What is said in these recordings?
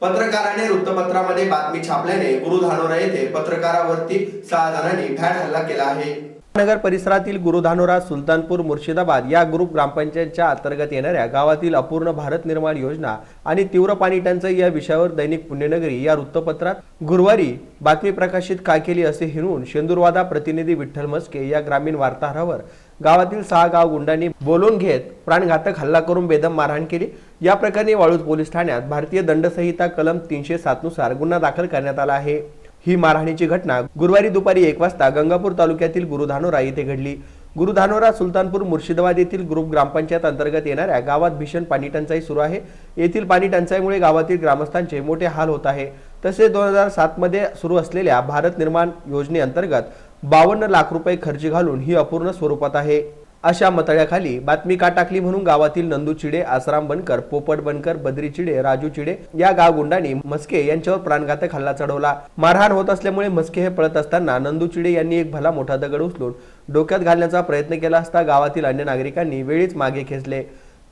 पत्रकाराने वृत्तपत्रामध्ये बातमी छापल्याने गुरु धानोरा येथे पत्रकारावरती सहा जणांनी भ्याड हल्ला केला आहे. नगर परिसरातील गुरुधानोरा सुलतानपूर मुर्शिदाबाद या ग्रुप ग्रामपंचायतच्या अंतर्गत येणाऱ्या गावातील अपूर्ण भारत निर्माण योजना आणि तीव्र पाणी टंचाई या विषयावर दैनिक पुण्यनगरी या वृत्तपत्रात गुरुवारी बातमी प्रकाशित का केली असे हिरून शेंदुरवादा प्रतिनिधी विठ्ठल मस्के या ग्रामीण वार्ताहरावर गावातील सहा गाव गुंडांनी बोलून घेत प्राणघातक हल्ला करून बेदम मारहाण केली. या प्रकरणी वाळूज पोलीस ठाण्यात भारतीय दंडसंहिता कलम तीनशे सात नुसार गुन्हा दाखल करण्यात आला आहे. ही मारहाणीची घटना गुरुवारी दुपारी एक वाजता गंगापूर तालुक्यातील गुरुधानोरा येथे घडली. गुरुधानोरा सुलतानपूर मुर्शिदाबाद येथील ग्रुप ग्रामपंचायत अंतर्गत येणाऱ्या गावात भीषण पाणी टंचाई सुरू आहे. येथील पाणी टंचाईमुळे गावातील ग्रामस्थांचे मोठे हाल होत आहे. तसेच दोन हजार सात मध्ये सुरू असलेल्या भारत निर्माण योजनेअंतर्गत बावन्न लाख रुपये खर्च घालून ही अपूर्ण स्वरूपात आहे. अशा मतळ्याखाली बातमी का टाकली म्हणून गावातील नंदू चिडे आसराम बनकर पोपट बनकर बद्री चिडे राजू चिडे या गाव गुंडांनी मस्के यांच्यावर प्राणघातक हल्ला चढवला. मारहाण होत असल्यामुळे मस्के हे पळत असताना नंदू चिडे यांनी एक भला मोठा दगड उचलून डोक्यात घालण्याचा प्रयत्न केला असता गावातील अन्य नागरिकांनी वेळीच मागे खेचले.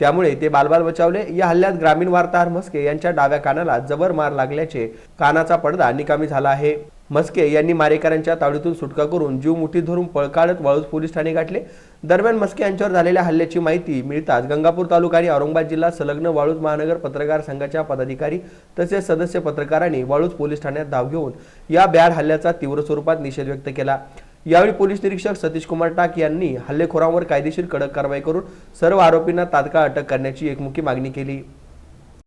त्यामुळे ते बालबाल बचावले. या हल्ल्यात ग्रामीण वार्ताहर मस्के यांच्या डाव्या कानाला जबर मार लागल्याचे कानाचा पडदा निकामी झाला आहे. मस्के यांनी मारेकऱ्यांच्या तावडीतून सुटका करून जीव मुठीत धरून पळ काढत वाळूज पोलीस ठाणे गाठले. दरम्यान मस्के यांच्यावर झालेल्या हल्ल्याची माहिती मिळताच गंगापूर तालुका आणि औरंगाबाद जिल्हा संलग्न वाळूज महानगर पत्रकार संघाच्या पदाधिकारी तसेच सदस्य पत्रकारांनी वाळूज पोलीस ठाण्यात धाव घेऊन या बॅड हल्ल्याचा तीव्र स्वरूपात निषेध व्यक्त केला. यावेळी पोलीस निरीक्षक सतीश कुमार टाक यांनी हल्लेखोरांवर कायदेशीर कडक कारवाई करून सर्व आरोपींना तात्काळ अटक करण्याची एकमुखी मागणी केली.